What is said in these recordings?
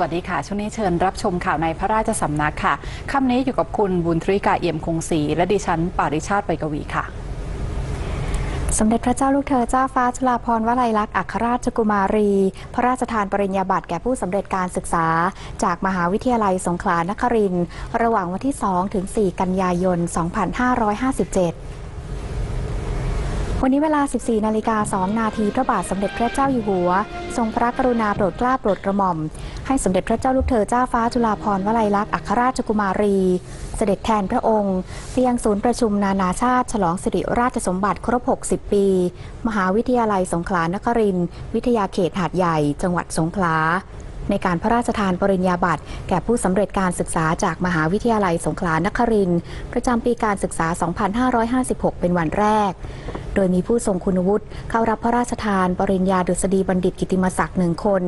วัสดีค่ะ ช่วงนี้เชิญรับชมข่าวในพระราชสำนักค่ะค่ำนี้อยู่กับคุณบุญทริกาเอี่ยมคงศรีและดิฉันปาริชาติไปกวีค่ะสมเด็จพระเจ้าลูกเธอเจ้าฟ้าจุฬาภรณ์วลัยลักษณ์อัครราชกุมารี พระราชทานปริญญาบัตรแก่ผู้สำเร็จการศึกษา จากมหาวิทยาลัยสงขลานครินทร์ระหว่างวันที่ 2 ถึง 4 กันยายน 2557 วันนี้เวลา 14 นาฬิกา 2 นาที พระบาทสมเด็จพระเจ้าอยู่หัว ทรงพระกรุณาโปรดเกล้าโปรดกระหม่อม ให้สมเด็จพระเจ้าลูกเธอเจ้าฟ้าจุฬาภรณ์วลัยลักษณ์อัครราชกุมารี เสด็จแทนพระองค์ไปยังศูนย์ประชุมนานาชาติ ฉลองสิริราชสมบัติครบ 60 ปี มหาวิทยาลัยสงขลานครินทร์วิทยาเขตหาดใหญ่ จังหวัดสงขลาในการพระราชทานปริญญาบัตรแก่ผู้สำเร็จการศึกษาจากมหาวิทยาลัยสงขลานครินทร์ประจำปีการศึกษา 2556 เป็นวันแรกโดยมีผู้ทรงคุณวุฒิเข้ารับพระราชทาน ปริญญาดุษฎีบัณฑิตกิติมศักดิ์หนึ่งคน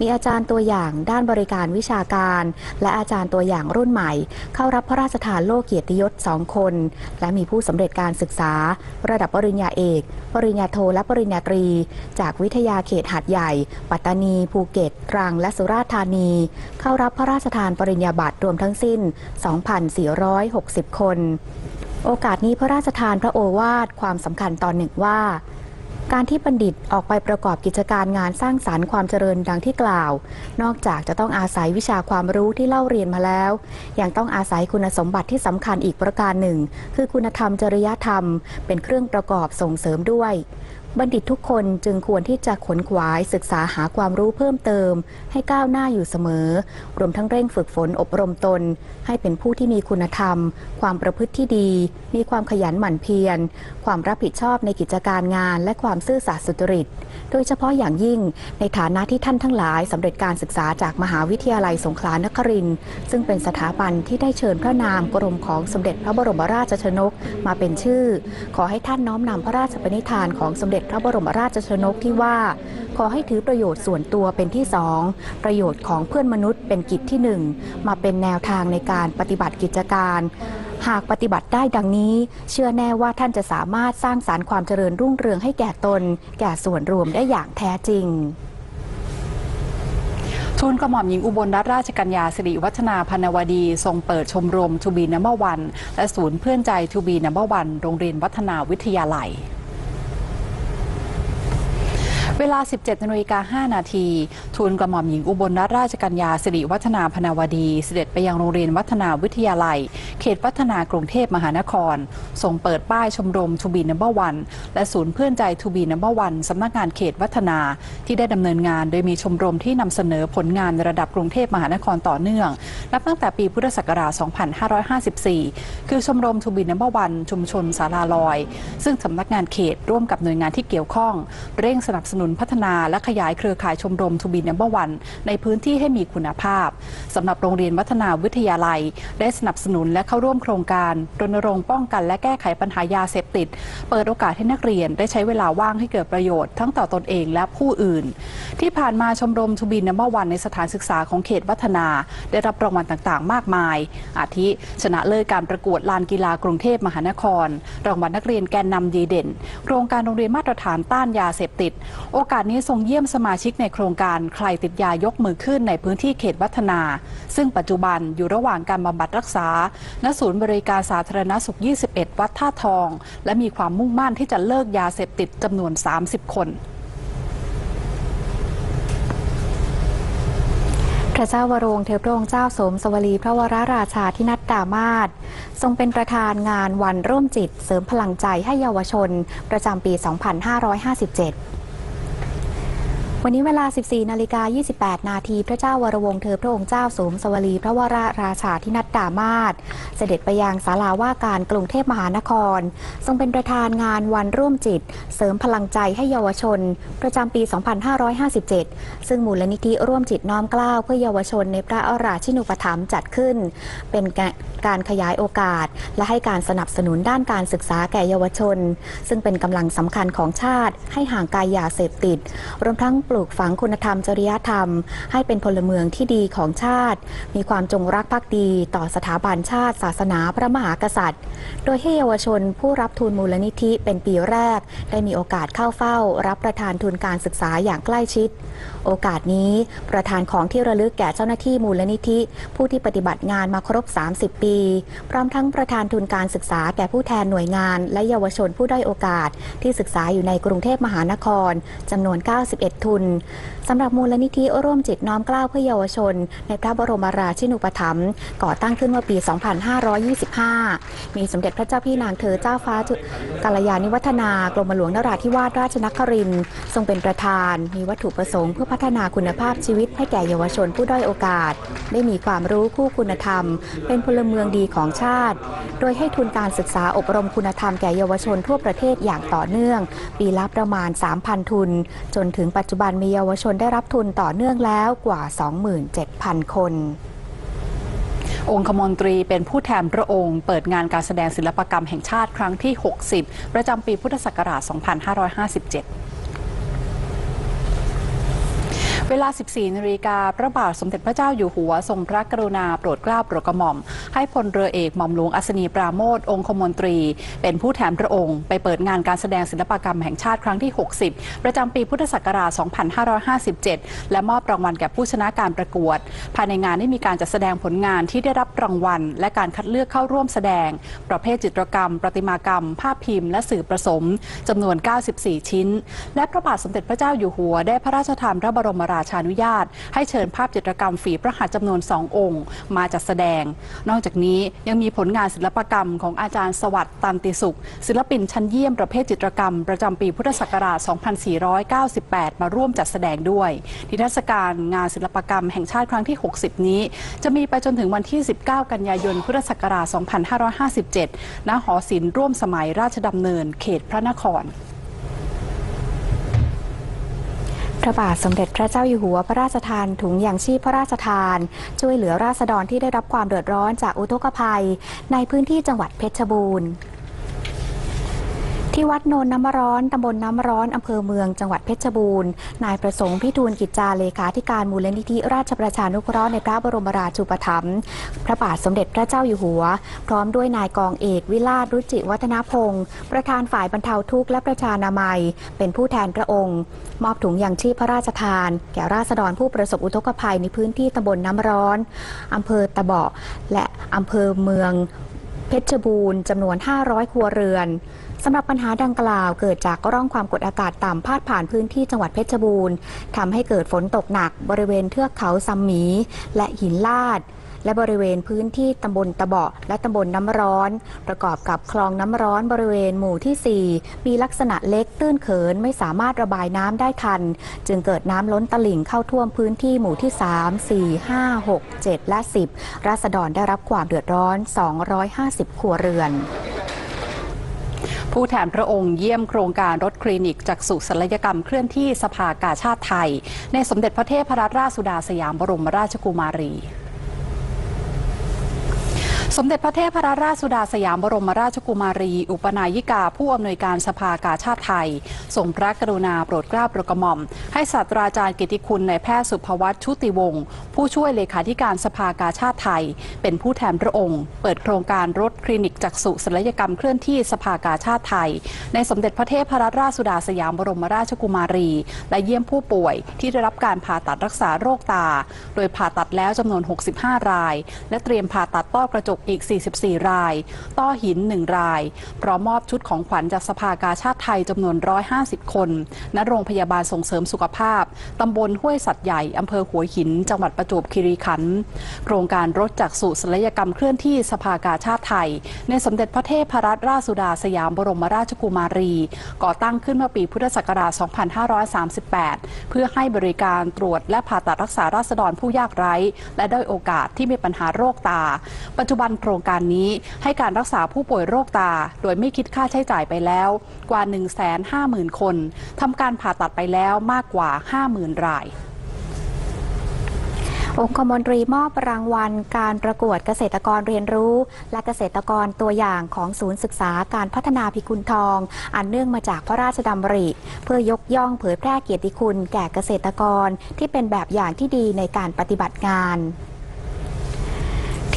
มีอาจารย์ตัวอย่างด้านบริการวิชาการ และอาจารย์ตัวอย่างรุ่นใหม่ เข้ารับพระราชทานโลกเกียรติยศสองคน และมีผู้สำเร็จการศึกษา ระดับปริญญาเอก ปริญญาโทและปริญญาตรี จากวิทยาเขตหาดใหญ่ ปัตตานี ภูเก็ตตรังและสุราษฎร์ธานี เข้ารับพระราชทานปริญญาบัตรรวมทั้งสิ้น 2,460 คน โอกาสนี้พระราชทานพระโอวาทความสำคัญตอนหนึ่งว่า การที่บัณฑิตออกไปประกอบกิจการงานสร้างสารรค์ความเจริญดังที่กล่าว นอกจากจะต้องอาศัยวิชาความรู้ที่เล่าเรียนมาแล้ว ยังต้องอาศัยคุณสมบัติที่สำคัญอีกประการหนึ่ง คือคุณธรรมจริยธรรม เป็นเครื่องประกอบส่งเสริมด้วย บัณฑิตทุกคนจึงควรที่จะขนขวายศึกษาหาความรู้เพิ่มเติม ให้ก้าวหน้าอยู่เสมอ รวมทั้งเร่งฝึกฝนอบรมตน ให้เป็นผู้ที่มีคุณธรรม ความประพฤติที่ดี มีความขยันหมั่นเพียร ความรับผิดชอบในกิจการงาน และความซื่อสัตย์สุจริต โดยเฉพาะอย่างยิ่งในฐานะที่ท่านทั้งหลายสำเร็จการศึกษาจากมหาวิทยาลัยสงขลานครินทร์ซึ่งเป็นสถาบันที่ได้เชิญพระนามกรมของสมเด็จพระบรมราชชนก มาเป็นชื่อ ขอให้ท่านน้อมนำพระราชปณิธานของสมเด็จพระบรมราชชนกที่ว่า ขอให้ถือประโยชน์ส่วนตัวเป็นที่สองประโยชน์ของเพื่อนมนุษย์เป็นกิจที่หนึ่งมาเป็นแนวทางในการปฏิบัติกิจการ หากปฏิบัติได้ดังนี้ เชื่อแน่ว่าท่านจะสามารถสร้างสารรค์ความเจริญรุ่งเรืองให้แก่ตน แก่ส่วนรวมได้อย่างแท้จริงทูลกระหม่อมหญิงอุบลรัตนราชกัญญาสิริวัฒนาพนวดี ทรงเปิดชมรมทูบีนัมเบอร์วัน และศูนย์เพื่อนใจทูบีนัมเบอร์วัน โรงเรียนวัฒนาวิทยาลัย เวลา 17นาฬิกา5นาทีทูลกระหม่อมหญิงอุบลรัตนราชกัญญาสิริวัฒนาพนาวดี เสด็จไปยังโรงเรียนวัฒนาวิทยาลัย เขตวัฒนากรุงเทพมหานคร ส่งเปิดป้ายชมรมทูบีนัมเบอร์วันและศูนย์เพื่อนใจทูบีนัมเบอร์วันสำนักงานเขตวัฒนา ที่ได้ดำเนินงานโดยมีชมรมที่นำเสนอผลงานในระดับกรุงเทพมหานครต่อเนื่อง นับตั้งแต่ปีพุทธศักราช 2554 คือชมรมทูบีนัมเบอร์วันชุมชนสาราลอย ซึ่งสำนักงานเขตร่วมกับหน่วยงานที่เกี่ยวข้อง เร่งสนับสนุนพัฒนาและขยายเครือข่ายชมรมทูบีนัมเบอร์วันในพื้นที่ให้มีคุณภาพสำหรับโรงเรียนวัฒนาวิทยาลัย ได้สนับสนุนและเข้าร่วมโครงการรณรงค์ป้องกันและแก้ไขปัญหายาเสพติด เปิดโอกาสให้นักเรียนได้ใช้เวลาว่างให้เกิดประโยชน์ทั้งต่อตนเองและผู้อื่น ที่ผ่านมาชมรมทูบีนัมเบอร์วันในสถานศึกษาของเขตวัฒนา ได้รับรางวัลต่างๆ มากมาย อาทิชนะเลิศการประกวดลานกีฬากรุงเทพมหานคร รางวัลนักเรียนแกนนำดีเด่น โครงการโรงเรียนมาตรฐานต้านยาเสพติดโอกาสนี้ทรงเยี่ยมสมาชิกในโครงการใครติดยายกมือขึ้นในพื้นที่เขตวัฒนา ซึ่งปัจจุบันอยู่ระหว่างการบำบัดรักษา ณ ศูนย์บริการสาธารณสุข 21 วัดท่าทอง และมีความมุ่งมั่นที่จะเลิกยาเสพติดจำนวน 30 คนพระเจ้าวรวงเธอพระองค์เจ้าสมสวลีพระวรราชาธินัดดามาศทรงเป็นประธานงานวันร่วมจิตเสริมพลังใจให้เยาวชน ประจำปี 2557 วันนี้เวลา 14 นาฬิกา 28 นาที พระเจ้าวรวงเธอพระองค์เจ้าสมสวลี พระวราราชาธินัดดามาศเสด็จไปยังศาลาว่าการกรุงเทพมหานคร ทรงเป็นประธานงานวันร่วมจิต เสริมพลังใจให้เยาวชน ประจำปี 2557 ซึ่งมูลนิธิร่วมจิตน้อมกล้าวเพื่อเยาวชนในพระราชินูปถัมภ์จัดขึ้น เป็นการขยายโอกาส และให้การสนับสนุนด้านการศึกษาแก่เยาวชน ซึ่งเป็นกำลังสำคัญของชาติให้ห่างไกลยาเสพติด รวมทั้งปลูกฝังคุณธรรมจริยธรรม ให้เป็นพลเมืองที่ดีของชาติ มีความจงรักภักดีต่อสถาบันชาติ ศาสนาพระมหากษัตริย์ โดยให้เยาวชนผู้รับทุนมูลนิธิเป็นปีแรก ได้มีโอกาสเข้าเฝ้า รับประทานทุนการศึกษาอย่างใกล้ชิด โอกาสนี้ประธานของที่ระลึกแก่เจ้าหน้าที่มูลนิธิ ผู้ที่ปฏิบัติงานมาครบ 30 ปี พร้อมทั้งประธานทุนการศึกษาแก่ผู้แทนหน่วยงาน และเยาวชนผู้ด้อยโอกาส ที่ศึกษาอยู่ในกรุงเทพมหานครจำนวน 91 ทุนสำหรับมูลนิธิร่วมจิตน้อมกล้าวเพื่อเยาวชน ในพระบรมราชินูปถัมภ์ก่อตั้งขึ้นเมื่อปี 2525 มีสมเด็จพระเจ้าพี่นางเธอเจ้าฟ้ากัลยาณิวัฒนากรมหลวงนราธิวาสราชนครินทร์ทรงเป็นประธาน มีวัตถุประสงค์เพื่อพัฒนาคุณภาพชีวิตให้แก่เยาวชนผู้ด้อยโอกาส ได้มีความรู้คู่คุณธรรม เป็นพลเมืองดีของชาติ โดยให้ทุนการศึกษาอบรมคุณธรรมแก่เยาวชนทั่วประเทศอย่างต่อเนื่อง ปีละประมาณ 3,000 ทุน จนถึงปัจจุบันมีเยาวชนได้รับทุนต่อเนื่องแล้วกว่า 27,000 คนองคมนตรีเป็นผู้แทนพระองค์ เปิดงานการแสดงศิลปกรรมแห่งชาติครั้งที่ 60 ประจำปีพุทธศักราช 2557 เวลา 14 นาฬิกาพระบาทสมเด็จพระเจ้าอยู่หัว ทรงพระกรุณาโปรดเกล้าโปรดกระหม่อม ให้พลเรือเอกหม่อมหลวงอัศนีปราโมทองคมนตรี เป็นผู้แทนพระองค์ ไปเปิดงานการแสดงศิลปกรรมแห่งชาติครั้งที่ 60 ประจำปีพุทธศักราช 2557 และมอบรางวัลแก่ผู้ชนะการประกวด ภายในงานได้มีการจัดแสดงผลงานที่ได้รับรางวัล และการคัดเลือกเข้าร่วมแสดง ประเภทจิตรกรรม ประติมากรรม ภาพพิมพ์และสื่อผสมจำนวน 94 ชิ้น และพระบาทสมเด็จพระเจ้าอยู่หัวได้พระราชทานพระบรมราชานุญาต ให้เชิญภาพจิตรกรรมฝีพระหัตถ์จำนวนสององค์ มาจัดแสดง นอกจากนี้ยังมีผลงานศิลปกรรมของอาจารย์สวัสดิ์ตันติสุข ศิลปินชั้นเยี่ยมประเภทจิตรกรรม ประจำปีพุทธศักราช 2498 มาร่วมจัดแสดงด้วย นิทรรศการงานศิลปกรรมแห่งชาติครั้งที่ 60 นี้ จะมีไปจนถึงวันที่ 19 กันยายนพุทธศักราช 2557 ณ หอศิลป์ร่วมสมัยราชดำเนิน เขตพระนคร พระบาทสมเด็จพระเจ้าอยู่หัวพระราชทานถุงยางชีพพระราชทาน ช่วยเหลือราษฎรที่ได้รับความเดือดร้อนจากอุทกภัย ในพื้นที่จังหวัดเพชรบูรณ์ ที่วัดโนนน้ำร้อน ตำบลน้ำร้อน อำเภอเมือง จังหวัดเพชรบูรณ์ นายประสงค์พิทูลกิจจาเลขาธิการมูลนิธิราชประชานุเคราะห์ในพระบรมราชูปถัมภ์ พระบาทสมเด็จพระเจ้าอยู่หัว พร้อมด้วยนายกองเอกวิลาศรุจิวัฒนพงศ์ประธานฝ่ายบรรเทาทุกข์และประชานามัย เป็นผู้แทนพระองค์ มอบถุงยางชีพพระราชทาน แก่ราษฎรผู้ประสบอุทกภัยในพื้นที่ตำบลน้ำร้อน อำเภอตะเบาะและอำเภอเมือง เพชรบูรณ์จำนวน 500 ครัวเรือนสำหรับปัญหาดังกล่าวเกิดจากร่องความกดอากาศต่ำพาดผ่านพื้นที่จังหวัดเพชรบูรณ์ทำให้เกิดฝนตกหนักบริเวณเทือกเขาซัมมี และหินลาด และบริเวณพื้นที่ตำบลตะเบาะและตำบลน้ำร้อน ประกอบกับคลองน้ำร้อนบริเวณหมู่ที่ 4 มีลักษณะเล็กตื้นเขินไม่สามารถระบายน้ำได้ทัน จึงเกิดน้ำล้นตลิ่งเข้าท่วมพื้นที่หมู่ที่ 3 4 5 6 7 และ 10 ราษฎรได้รับความเดือดร้อน 250 ครัวเรือนผู้แทนพระองค์เยี่ยมโครงการรถคลินิกจักษุศัลยกรรมเคลื่อนที่สภากาชาติไทย ในสมเด็จพระเทพรัตนราชสุดาสยามบรมราชกุมารี สมเด็จพระเทพรราชสุดาสยามบรมราชกุมารี อุปนายิกา ผู้อำนวยการสภากาชาติไทยทรงพระกรุณาโปรดเกล้าโปรดกระหม่อม ให้ศาสตราจารย์กิติคุณนายแพทย์สุภวัตชุติวงศ์ผู้ช่วยเลขาธิการสภากาชาติไทย เป็นผู้แทนพระองค์ เปิดโครงการรถคลินิกจักษุศัลยกรรมเคลื่อนที่สภากาชาติไทย ในสมเด็จพระเทพรราชสุดาสยามบรมราชกุมารี และเยี่ยมผู้ป่วยที่ได้รับการผ่าตัดรักษาโรคตา โดยผ่าตัดแล้วจำนวน 65 ราย และเตรียมผ่าตัดต้อกระจกอีก 44 ราย ต้อหิน 1 ราย พร้อมมอบชุดของขวัญจากสภากาชาติไทยจำนวน 150 คน ณ โรงพยาบาลส่งเสริมสุขภาพ ตำบลห้วยสัตว์ใหญ่ อำเภอหัวหิน จังหวัดประจวบคีรีขันธ์ โครงการรถจักษุศัลยกรรมเคลื่อนที่สภากาชาติไทย ในสมเด็จพระเทพรัตนราชสุดาสยามบรมราชกุมารี ก่อตั้งขึ้นเมื่อปีพุทธศักราช 2538 เพื่อให้บริการตรวจและผ่าตัดรักษาราษฎรผู้ยากไร้ และด้อยโอกาสที่มีปัญหาโรคตา ปัจจุบันโครงการนี้ ให้การรักษาผู้ป่วยโรคตา โดยไม่คิดค่าใช้จ่ายไปแล้วกว่า 150,000 คนทำการผ่าตัดไปแล้วมากกว่า 50,000 รายองคมนตรีมอบรางวัลการประกวดเกษตรกรเรียนรู้ และเกษตรกรตัวอย่างของศูนย์ศึกษาการพัฒนาพิกุลทอง อันเนื่องมาจากพระราชดำริ เพื่อยกย่องเผยแพร่เกียรติคุณแก่เกษตรกรที่เป็นแบบอย่างที่ดีในการปฏิบัติงาน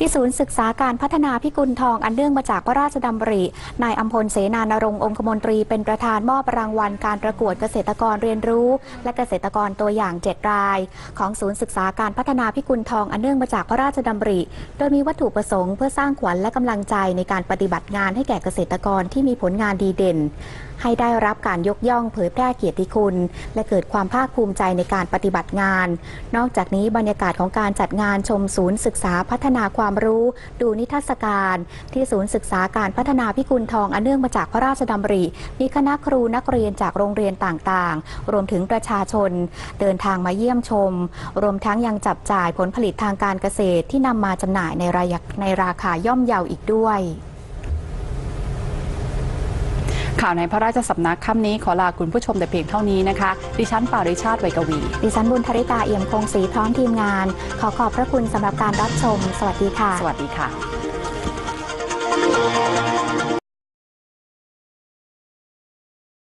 ที่ศูนย์ศึกษาการพัฒนาพิกุลทองอันเนื่องมาจากพระราชดำริ นายอัมพลเสนานรงค์องคมนตรีเป็นประธานมอบรางวัลการประกวดเกษตรกรเรียนรู้ และเกษตรกรตัวอย่าง 7 ราย ของศูนย์ศึกษาการพัฒนาพิกุลทองอันเนื่องมาจากพระราชดำริ โดยมีวัตถุประสงค์เพื่อสร้างขวัญและกำลังใจในการปฏิบัติงานให้แก่เกษตรกรที่มีผลงานดีเด่น ให้ได้รับการยกย่องเผยแพร่เกียรติคุณ และเกิดความภาคภูมิใจในการปฏิบัติงาน นอกจากนี้บรรยากาศของการจัดงานชมศูนย์ศึกษาพัฒนาความรู้ ดูนิทรรศการ ที่ศูนย์ศึกษาการพัฒนาพิกุลทองอันเนื่องมาจากพระราชดำริ มีคณะครูนักเรียนจากโรงเรียนต่างๆ รวมถึงประชาชน เดินทางมาเยี่ยมชม รวมทั้งยังจับจ่ายผลผลิตทางการเกษตรที่นำมาจำหน่ายในระยในราคาย่อมเยาอีกด้วย ข่าวในพระราชสำนักค่ำนี้ขอลาคุณผู้ชมแต่เพียงเท่านี้นะคะ ดิฉันปาริชาติไวยกวี ดิฉันบุญธริตาเอี่ยมคงศรีพร้อมทีมงาน ขอขอบพระคุณสำหรับการรับชม สวัสดีค่ะ สวัสดีค่ะ